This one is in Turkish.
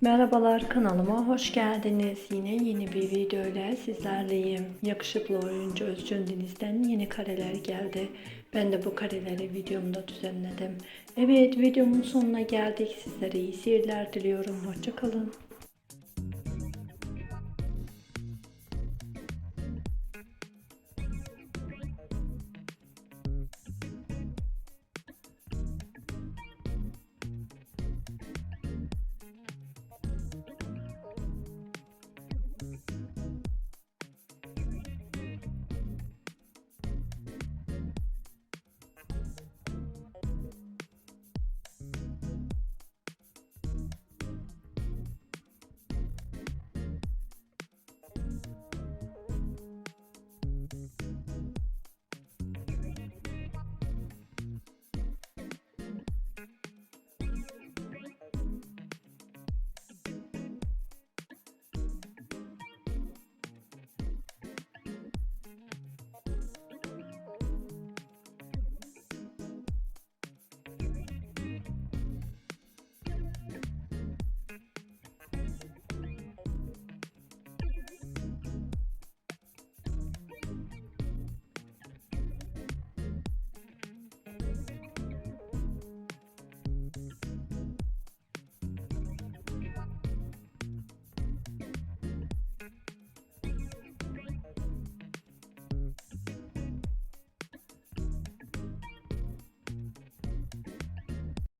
Merhabalar kanalıma hoş geldiniz. Yine yeni bir video ile sizlerleyim. Yakışıklı oyuncu Özcan Deniz'den yeni kareler geldi. Ben de bu kareleri videomda düzenledim. Evet videomun sonuna geldik. Sizlere iyi seyirler diliyorum. Hoşçakalın.